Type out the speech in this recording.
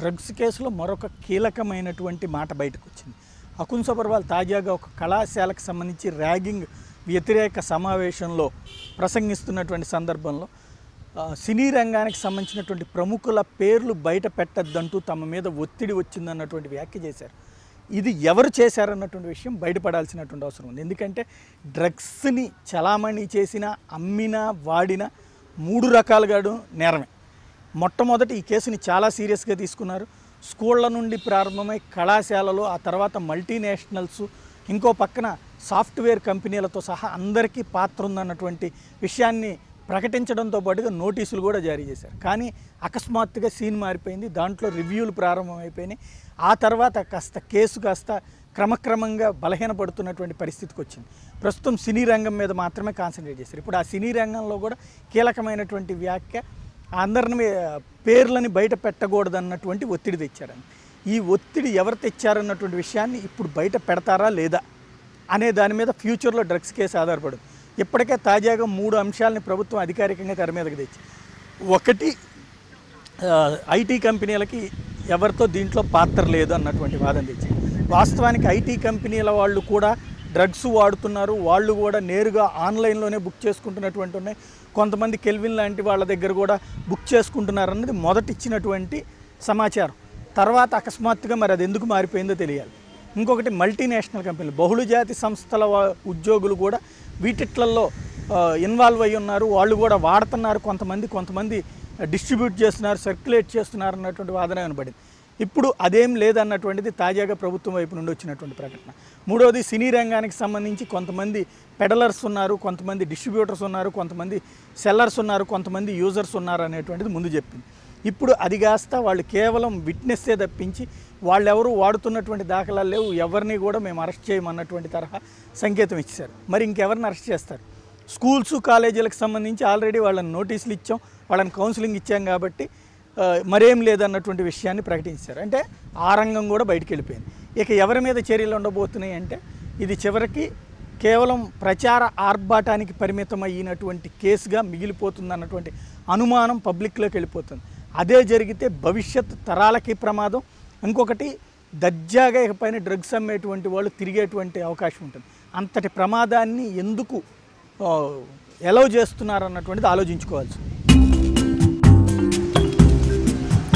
Drugs కేసులో మరొక కీలకమైనటువంటి మాట బయటకు వచ్చింది అకున్ సబర్వాల్ తాజాగా ఒక కళాశాలకు సంబంధించి ర్యాగింగ్ వ్యతిరేక సమావేశంలో ప్రసంగిస్తున్నటువంటి సందర్భంలో సినీ రంగానికి సంబంధించినటువంటి ప్రముఖుల పేర్లు బయట పెట్టద్దంటూ తమ మీద ఒత్తిడి వచ్చిందన్నటువంటి వ్యాఖ్య చేశారు. ఇది ఎవరు చేశారన్నటువంటి విషయం బయటపడాల్సినటువంటి అవసరం ఉంది. ఎందుకంటే డ్రగ్స్ని చలామణి చేసిన అమ్మిన వాడిన మూడు రకాలుగాను నేరమే. మొట్టమొదటి ఈ కేసుని చాలా సీరియస్గా తీసుకున్నారు. స్కూళ్ళ నుండి ప్రారంభమై కళాశాలలు ఆ తర్వాత మల్టీనేషనల్స్ ఇంకో పక్కన సాఫ్ట్వేర్ కంపెనీలతో సహా అందరికీ పాత్ర ఉందన్నటువంటి విషయాన్ని ప్రకటించడంతో పాటుగా నోటీసులు కూడా జారీ చేశారు. కానీ అకస్మాత్తుగా సీన్ మారిపోయింది దాంట్లో రివ్యూలు ప్రారంభమైపోయినాయి. ఆ తర్వాత కాస్త కేసు కాస్త క్రమక్రమంగా బలహీనపడుతున్నటువంటి పరిస్థితికి వచ్చింది. ప్రస్తుతం సినీ రంగం మీద మాత్రమే కాన్సన్ట్రేట్ చేశారు. ఇప్పుడు ఆ సినీ రంగంలో కూడా కీలకమైనటువంటి వ్యాఖ్య అందరిని పేర్లని బయట పెట్టకూడదన్నటువంటి ఒత్తిడి తెచ్చారని ఈ ఒత్తిడి ఎవరు తెచ్చారన్నటువంటి విషయాన్ని ఇప్పుడు బయట పెడతారా లేదా అనే దాని మీద ఫ్యూచర్లో డ్రగ్స్ కేసు ఆధారపడదు. ఇప్పటికే తాజాగా మూడు అంశాలని ప్రభుత్వం అధికారికంగా తెర మీదకి తెచ్చి ఒకటి ఐటీ కంపెనీలకి ఎవరితో దీంట్లో పాత్ర లేదు అన్నటువంటి వాదన తెచ్చింది. వాస్తవానికి ఐటీ కంపెనీల వాళ్ళు కూడా డ్రగ్స్ వాడుతున్నారు. వాళ్ళు కూడా నేరుగా ఆన్లైన్లోనే బుక్ చేసుకుంటున్నటువంటి ఉన్నాయి. కొంతమంది కెల్విన్ లాంటి వాళ్ళ దగ్గర కూడా బుక్ చేసుకుంటున్నారు అన్నది మొదటిచ్చినటువంటి సమాచారం. తర్వాత అకస్మాత్తుగా మరి అది ఎందుకు మారిపోయిందో తెలియాలి. ఇంకొకటి మల్టీనేషనల్ కంపెనీలు బహుళజాతి సంస్థల ఉద్యోగులు కూడా వీటిట్లలో ఇన్వాల్వ్ అయి ఉన్నారు. వాళ్ళు కూడా వాడుతున్నారు. కొంతమంది కొంతమంది డిస్ట్రిబ్యూట్ చేస్తున్నారు సర్క్యులేట్ చేస్తున్నారు అన్నటువంటి వాదన వినబడింది. ఇప్పుడు అదేం లేదన్నటువంటిది తాజాగా ప్రభుత్వం వైపు నుండి వచ్చినటువంటి ప్రకటన. మూడవది సినీ రంగానికి సంబంధించి కొంతమంది పెడలర్స్ ఉన్నారు కొంతమంది డిస్ట్రిబ్యూటర్స్ ఉన్నారు కొంతమంది సెల్లర్స్ ఉన్నారు కొంతమంది యూజర్స్ ఉన్నారు అనేటువంటిది ముందు చెప్పింది. ఇప్పుడు అది కాస్త వాళ్ళు కేవలం విట్నెస్సే తప్పించి వాళ్ళెవరు వాడుతున్నటువంటి దాఖలాలు లేవు ఎవరిని కూడా మేము అరెస్ట్ చేయమన్నటువంటి తరహా సంకేతం ఇచ్చారు మరి ఇంకెవరిని అరెస్ట్ చేస్తారు? స్కూల్స్ కాలేజీలకు సంబంధించి ఆల్రెడీ వాళ్ళని నోటీసులు ఇచ్చాం వాళ్ళని కౌన్సిలింగ్ ఇచ్చాం కాబట్టి మరేం లేదన్నటువంటి విషయాన్ని ప్రకటించారు. అంటే ఆ రంగం కూడా బయటికి వెళ్ళిపోయింది. ఇక ఎవరి మీద చర్యలు ఉండబోతున్నాయి అంటే ఇది చివరికి కేవలం ప్రచార ఆర్భాటానికి పరిమితం అయినటువంటి కేసుగా మిగిలిపోతుంది అన్నటువంటి అనుమానం పబ్లిక్లోకి వెళ్ళిపోతుంది. అదే జరిగితే భవిష్యత్ తరాలకి ప్రమాదం. ఇంకొకటి దర్జాగా ఇకపైన డ్రగ్స్ అమ్మేటువంటి వాళ్ళు తిరిగేటువంటి అవకాశం ఉంటుంది. అంతటి ప్రమాదాన్ని ఎందుకు ఎలవ్ చేస్తున్నారు అన్నటువంటిది